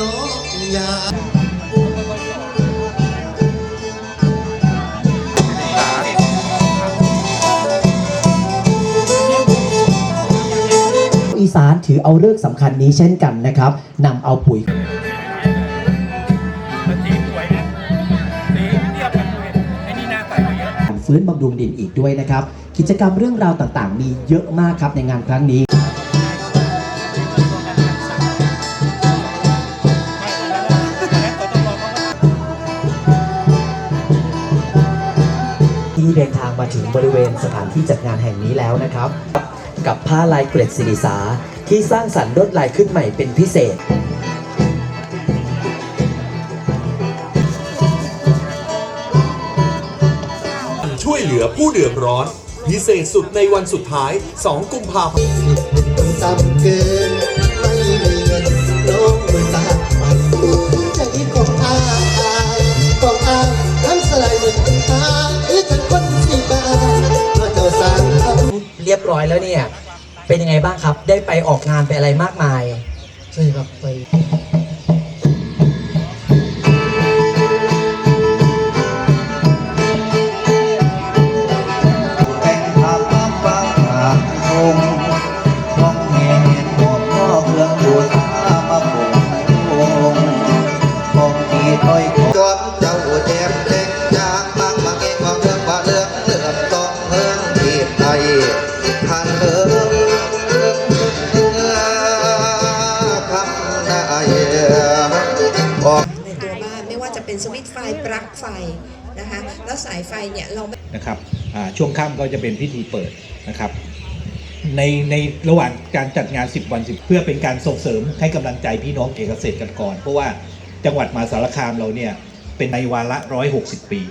น้องยาอีสานถือเอาเลิกษ์สำคัญนี้เช่นกันนะครับนำเอาปุ๋ยมันสีสวยนะสีเทียบกันเลยไอ้นี่หน้าใสกว่าเยอะการฟื้นบำรุงดินอีกด้วยนะครับ กิจกรรมเรื่องราวต่างๆ มีเยอะมากครับในงานครั้งนี้ ที่เดินทางมาถึงบริเวณสถานที่จัดงานแห่งนี้แล้วนะครับ กับผ้าลายเกล็ดศิริสาที่สร้างสรรค์ลวดลายขึ้นใหม่เป็นพิเศษช่วยเหลือผู้เดือดร้อน พิเศษสุดในวันสุดท้าย 2 กุมภาพันธ์ต่ำเกินไม่มีเงินลงมือสร้างมันใจของอายของอายทั้งสลายเหมือนตายหรือฉันคนสีบา เรียบร้อยแล้วเนี่ย เป็นยังไงบ้างครับ ได้ไปออกงานไปอะไรมากมาย ใช่ครับไป ไทยผ่านเองคำได้ออกในตัวบ้านไม่ว่าจะเป็นสวิตไฟปลั๊กไฟนะคะแล้วสายไฟเนี่ยเรานะครับอ่าช่วงค่ำก็จะเป็นพิธีเปิดนะครับในในระหว่างการจัดงาน 10 วัน 10 เพื่อเป็นการส่งเสริมให้กำลังใจพี่น้องเกษตรกรเพราะว่าจังหวัดมหาสารคามเราเนี่ยเป็นในวาระ 160 ปี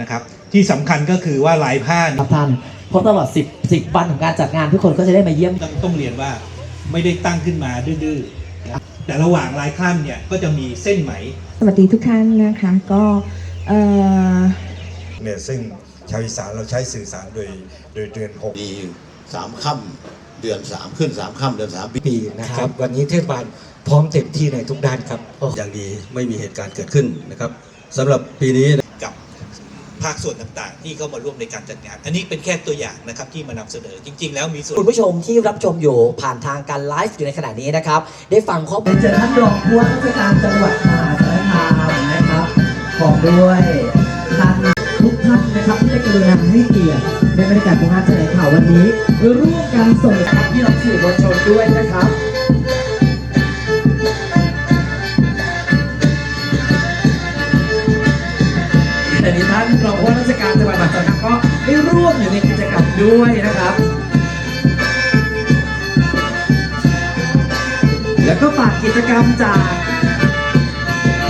นะครับที่สำคัญก็คือว่าลายผ้านครับท่าน เพราะตลอด 10 10 วันของการจัดงานทุกคนก็จะได้มาเยี่ยม ต้องต้องเรียนว่าไม่ได้ตั้งขึ้นมาดื้อๆนะแต่ระหว่างลายข้ามเนี่ยก็จะมีเส้นไหม สวัสดีทุกท่านนะคะก็เอ่อ เนี่ยซึ่งชาวอีสานเราใช้สื่อสารโดยโดยเดือนหก มีสามค่ำเดือนสามขึ้นสามค่ำเดือนสามปี ปีนะครับวันนี้เทศบาลพร้อมเต็มที่ในทุกด้านครับ อย่างดีไม่มีเหตุการณ์เกิดขึ้นนะครับสำหรับปีนี้กับ ภาคส่วนต่างๆ ที่เข้ามาร่วมในการจัดงาน อันนี้เป็นแค่ตัวอย่างนะครับที่มานำเสนอจริง ๆ แล้วมีส่วนคุณผู้ชมที่รับชมอยู่ผ่านทางการไลฟ์อยู่ในขณะนี้นะครับ ได้ฟังข้อมูลเจอท่านรองผู้ว่าราชการจังหวัดมหาสารคามนะครับบอกด้วยท่านทุกท่านนะครับที่ได้กรุณาให้เกียรติในบรรยากาศของงานแถลงข่าววันนี้ร่วมกันส่งครับพี่น้องสื่อมวลชนด้วยนะครับ ด้วยนะครับ แล้วก็ฝากกิจกรรมจาก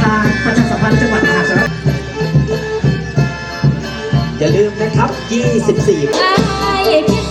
ทางประชาสัมพันธ์จังหวัดมหาสารคามอย่าลืมนะครับ 24